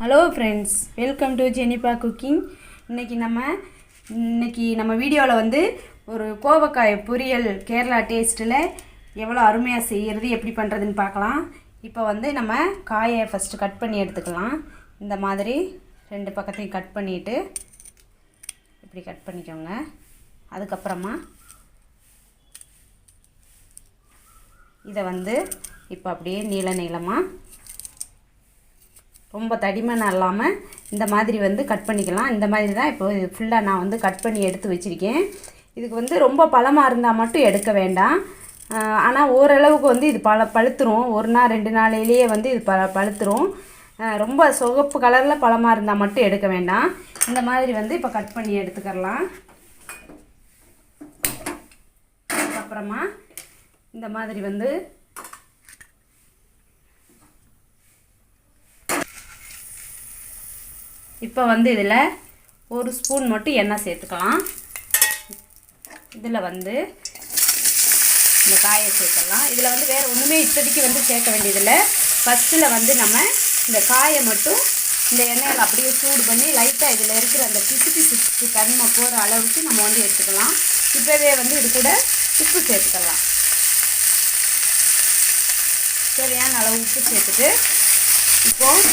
Hello friends welcome to Jenifa cooking இன்றைக்கி நம்ம இன்னைக்கு நம்ம வீடியோவில் வந்து ஒரு கோவக்காய் பொரியல் கேரளா டேஸ்ட்டில் எவ்வளோ அருமையாக செய்கிறது எப்படி பண்ணுறதுன்னு பார்க்கலாம். இப்போ வந்து நம்ம காயை ஃபஸ்ட்டு கட் பண்ணி எடுத்துக்கலாம். இந்த மாதிரி ரெண்டு பக்கத்தையும் கட் பண்ணிவிட்டு இப்படி கட் பண்ணிக்கோங்க. அதுக்கப்புறமா இதை வந்து இப்போ அப்படியே நீள நீளமாக ரொம்ப தடிமனாக இல்லாமல் இந்த மாதிரி வந்து கட் பண்ணிக்கலாம். இந்த மாதிரி தான் இப்போ ஃபுல்லாக நான் வந்து கட் பண்ணி எடுத்து வச்சுருக்கேன். இதுக்கு வந்து ரொம்ப பழமாக இருந்தால் மட்டும் எடுக்க வேண்டாம். ஆனால் ஓரளவுக்கு வந்து இது பழ பழுத்துரும். ஒரு நாள் ரெண்டு நாளையிலேயே வந்து இது ப பழுத்துரும். ரொம்ப சிவப்பு கலரில் பழமாக இருந்தால் மட்டும் எடுக்க வேண்டாம். இந்த மாதிரி வந்து இப்போ கட் பண்ணி எடுத்துக்கலாம் அப்புறமா இந்த மாதிரி வந்து இப்போ வந்து இதில் ஒரு ஸ்பூன் மட்டும் எண்ணெய் சேர்த்துக்கலாம். இதில் வந்து இந்த காயை சேர்த்துடலாம். இதில் வந்து வேறு ஒன்றுமே இப்போதைக்கு வந்து சேர்க்க வேண்டியதில்லை. ஃபஸ்ட்டில் வந்து நம்ம இந்த காயை மட்டும் இந்த எண்ணெயில் அப்படியே சூடு பண்ணி லைட்டாக இதில் இருக்கிற அந்த பிசு பிசு தன்மை போகிற அளவுக்கு நம்ம வந்து எடுத்துக்கலாம். இப்போவே வந்து இது கூட உப்பு சேர்த்துக்கலாம். தேவையான அளவு உப்பு சேர்த்துட்டு இப்போது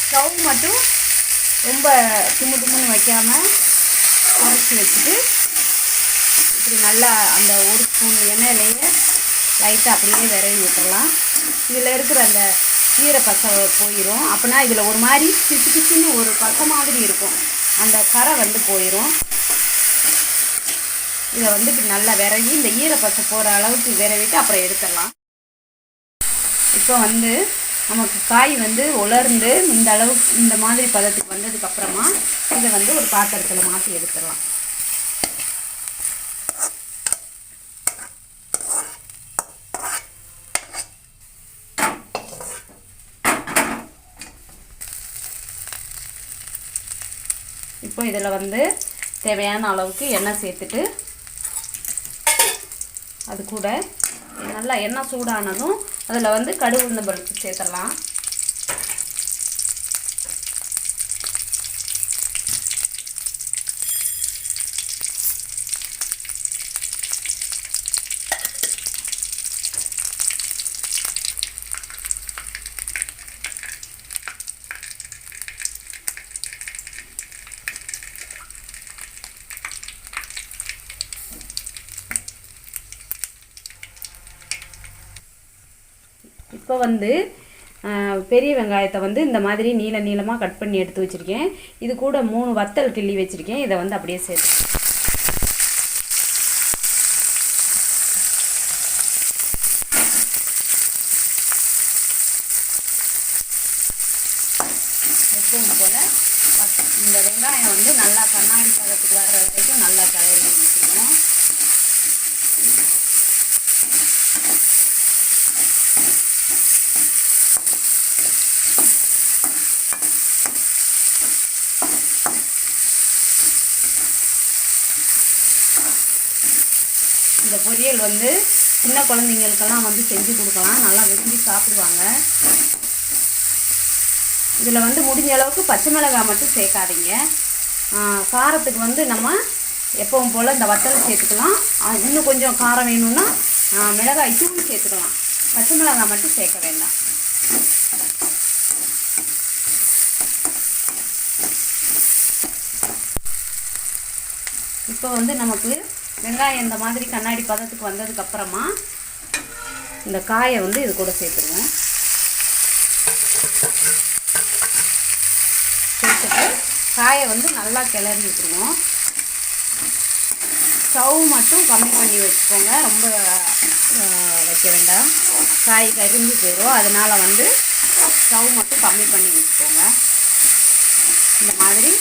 ஸ்டவ் மட்டும் ரொம்ப தும்மு தும்முன்னு வைக்காமல் குறைச்சி வச்சுட்டு இப்படி நல்லா அந்த ஒரு ஸ்பூன் எண்ணெயிலேயே லைட்டாக அப்படியே விரவி விட்டுறலாம். இதில் இருக்கிற அந்த ஈர போயிடும் அப்படின்னா இதில் ஒரு மாதிரி பிச்சு பிச்சுன்னு ஒரு பசை மாதிரி இருக்கும். அந்த கரை வந்து போயிடும் இதை வந்து இப்படி நல்லா விரவி இந்த ஈரப்பசை போகிற அளவுக்கு விரவிட்டு அப்புறம் எடுத்துடலாம். இப்போ வந்து நமக்கு காய் வந்து உலர்ந்து இந்த அளவுக்கு இந்த மாதிரி பதத்துக்கு வந்ததுக்கப்புறமா இதை வந்து ஒரு பாத்திரத்தில் மாற்றி எடுத்துடலாம். இப்போ இதில் வந்து தேவையான அளவுக்கு எண்ணெய் சேர்த்துட்டு அது கூட நல்லா எண்ணெய் சூடானதும் அதில் வந்து கடுகு உளுந்தம்பருப்பு சேர்த்துடலாம். இப்போ வந்து ஆஹ், பெரிய வெங்காயத்தை வந்து இந்த மாதிரி நீள நீளமாக கட் பண்ணி எடுத்து வச்சுருக்கேன். இது கூட மூணு வத்தல் கிள்ளி வச்சுருக்கேன். இதை வந்து அப்படியே சேர்த்து எப்பவும் போல். இந்த வெங்காயம் வந்து நல்லா கண்ணாடி பதத்துக்கு வர்ற வரைக்கும் நல்லா கலரி வச்சுக்கணும் இந்த பொரியல் வந்து சின்ன குழந்தைங்களுக்கெல்லாம் வந்து செஞ்சு கொடுக்கலாம். நல்லா விரும்பி சாப்பிடுவாங்க. இதில் வந்து முடிஞ்ச அளவுக்கு பச்சை மிளகாய் மட்டும் சேர்க்காதீங்க. காரத்துக்கு வந்து நம்ம எப்பவும் போல் இந்த வத்தல் சேர்த்துக்கலாம். இன்னும் கொஞ்சம் காரம் வேணும்னா மிளகாய் தூள் சேர்த்துக்கலாம். பச்சை மிளகாய் மட்டும் சேர்க்க வேண்டாம். இப்போ வந்து நமக்கு வெங்காயம் இந்த மாதிரி கண்ணாடி பதத்துக்கு வந்ததுக்கப்புறமா இந்த காயை வந்து இது கூட சேர்த்துருவோம். சேர்த்துட்டு காயை வந்து நல்லா கிளறி விட்டுருவோம். ஸ்டவ் மட்டும் கம்மி பண்ணி வச்சுக்கோங்க. ரொம்ப வைக்க வேண்டாம். காய் கரிஞ்சு போயிடும் அதனால் வந்து ஸ்டவ் மட்டும் கம்மி பண்ணி வச்சுக்கோங்க. இந்த மாதிரி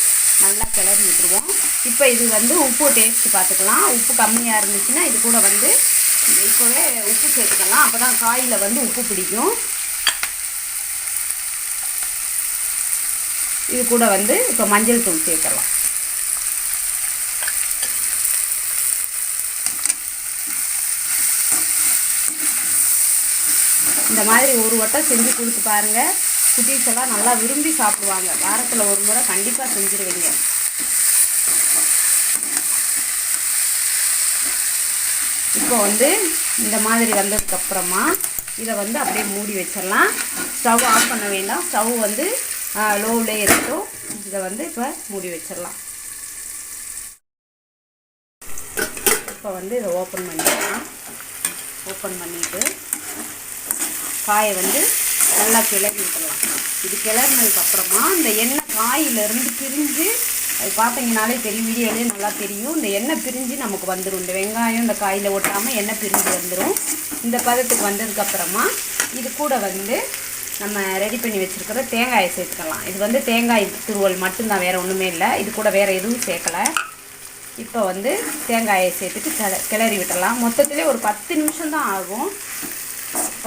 நல்லா கிளறி விட்டுருவோம். இப்போ இது வந்து உப்பு டேஸ்ட்டு பார்த்துக்கலாம். உப்பு கம்மியாக இருந்துச்சுன்னா இது கூட வந்து இப்போவே உப்பு சேர்த்துக்கலாம். அப்போ தான் காயில் வந்து உப்பு பிடிக்கும். இது கூட வந்து இப்போ மஞ்சள் தூள் சேர்க்கலாம். இந்த மாதிரி ஒரு வட்டம் செஞ்சு கொடுத்து பாருங்கள் குட்டீஸ் எல்லாம் நல்லா விரும்பி சாப்பிடுவாங்க. வாரத்தில் ஒரு முறை கண்டிப்பாக செஞ்சுருவீங்க. இப்போ வந்து இந்த மாதிரி வந்ததுக்கப்புறமா இதை வந்து அப்படியே மூடி வச்சிடலாம். ஸ்டவ் ஆஃப் பண்ண வேண்டாம். ஸ்டவ் வந்து லோவிலே இருக்கட்டும். இதை வந்து இப்போ மூடி வச்சிடலாம். இப்போ வந்து இதை ஓப்பன் பண்ணிடலாம். ஓப்பன் பண்ணிவிட்டு காயை வந்து நல்லா கிளறி விட்டுடலாம் இது கிளறினதுக்கப்புறமா இந்த எண்ணெய் காயிலிருந்து பிரிஞ்சு அது பார்த்தீங்கனாலே தெரியும் வீடியோலேயே நல்லா தெரியும். இந்த எண்ணெய் பிரிஞ்சு நமக்கு வந்துடும் இந்த வெங்காயம் இந்த காயில் ஒட்டாமல் எண்ணெய் பிரிஞ்சு வந்துடும் இந்த பதத்துக்கு வந்ததுக்கப்புறமா இது கூட வந்து நம்ம ரெடி பண்ணி வச்சுருக்கிற தேங்காயை சேர்த்துக்கலாம். இது வந்து தேங்காய் துருவல் மட்டும்தான் வேறு ஒன்றுமே இல்லை. இது கூட வேறு எதுவும் சேர்க்கலை. இப்போ வந்து தேங்காயை சேர்த்துட்டு கிள கிளறி விட்டுடலாம் மொத்தத்திலே ஒரு பத்து நிமிஷம் தான் ஆகும்.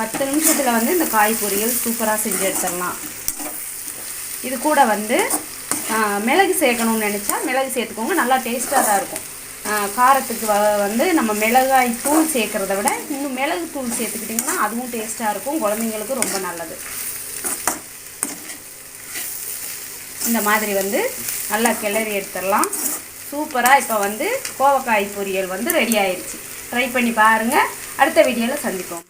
பத்து நிமிஷத்தில் வந்து இந்த காய் பொரியல் சூப்பராக செஞ்சு எடுத்துடலாம். இது கூட வந்து மிளகு சேர்க்கணும்னு நினச்சா மிளகு சேர்த்துக்கோங்க நல்லா டேஸ்ட்டாக தான் இருக்கும். காரத்துக்கு வ- வந்து நம்ம மிளகாய் தூள் சேர்க்குறத விட இன்னும் மிளகு தூள் சேர்த்துக்கிட்டிங்கன்னா அதுவும் டேஸ்ட்டாக இருக்கும் குழந்தைங்களுக்கும் ரொம்ப நல்லது. இந்த மாதிரி வந்து நல்லா கிளறி எடுத்துடலாம். சூப்பராக இப்போ வந்து கோவக்காய் பொரியல் வந்து ரெடி ஆயிடுச்சு ட்ரை பண்ணி பாருங்கள் அடுத்த வீடியோவில் சந்திப்போம்.